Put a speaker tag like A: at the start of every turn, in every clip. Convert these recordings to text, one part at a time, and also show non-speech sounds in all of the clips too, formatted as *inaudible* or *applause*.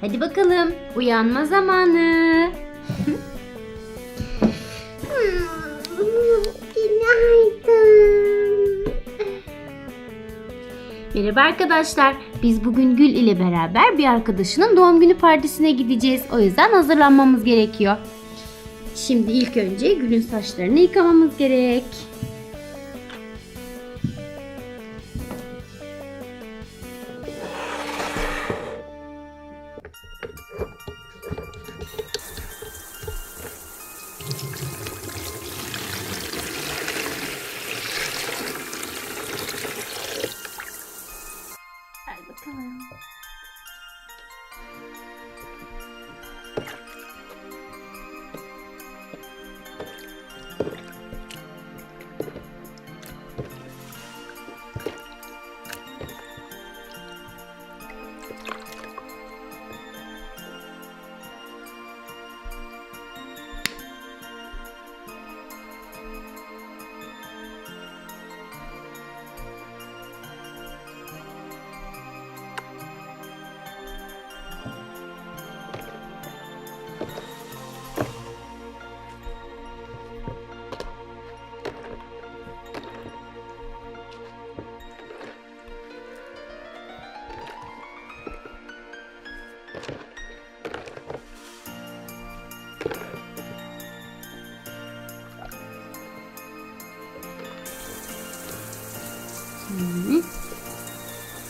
A: Hadi bakalım uyanma zamanı.
B: Günaydın.
A: Merhaba arkadaşlar. Biz bugün Gül ile beraber bir arkadaşının doğum günü partisine gideceğiz. O yüzden hazırlanmamız gerekiyor. Şimdi ilk önce Gül'ün saçlarını yıkamamız gerek.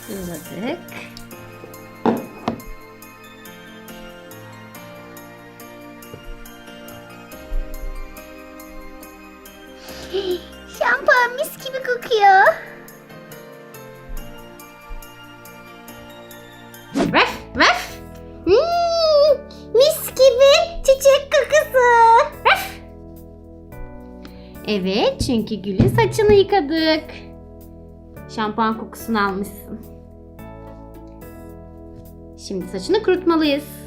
A: Sığladık. *gasps*
B: Şampuan mis gibi kokuyor.
A: Ref, ref.
B: Hmm, mis gibi çiçek kokusu.
A: Evet, çünkü Gül'ün saçını yıkadık. Şampuan kokusunu almışsın. Şimdi saçını kurutmalıyız.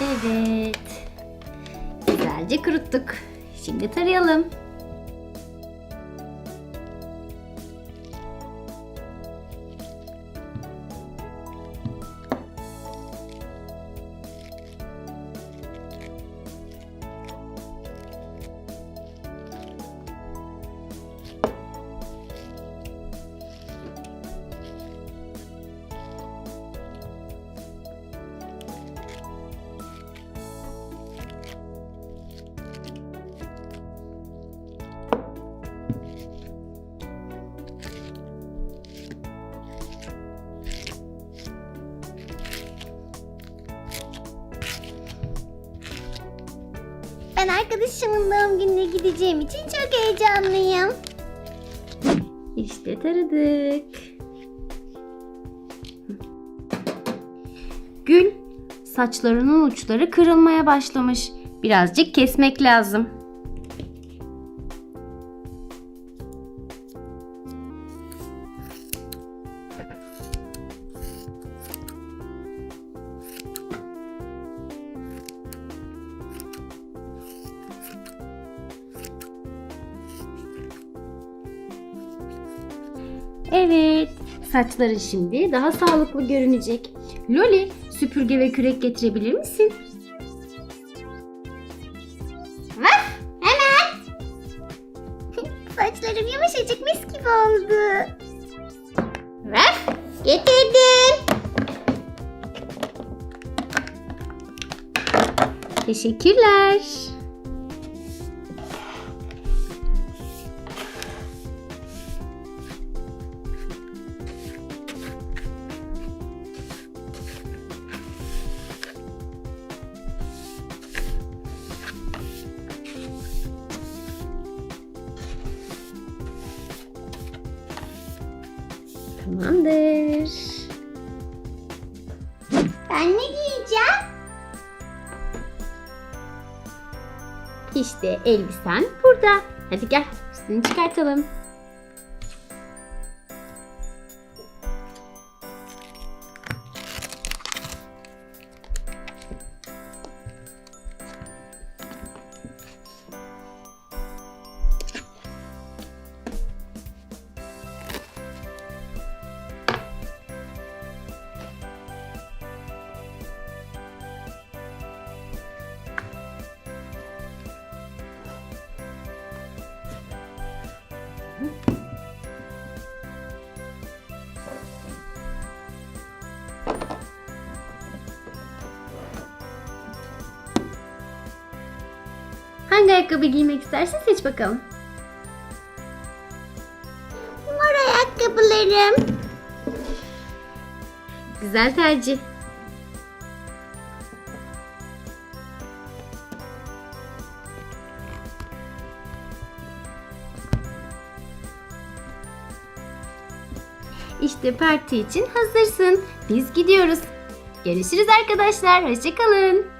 A: Evet. Güzelce kuruttuk. Şimdi tarayalım.
B: Ben arkadaşımın doğum gününe gideceğim için çok heyecanlıyım.
A: İşte taradık. Gül, saçlarının uçları kırılmaya başlamış. Birazcık kesmek lazım. Evet, saçların şimdi daha sağlıklı görünecek. Loli, süpürge ve kürek getirebilir misin?
B: Vaf hemen. *laughs* Saçlarım yumuşacık mis gibi oldu. Vaf getirdim.
A: Teşekkürler. Tamamdır.
B: Ben ne giyeceğim?
A: İşte elbisen burada. Hadi gel üstünü çıkartalım. Hangi ayakkabı giymek istersin seç bakalım.
B: Mor ayakkabılarım.
A: Güzel tercih. İşte parti için hazırsın. Biz gidiyoruz. Görüşürüz arkadaşlar. Hoşçakalın.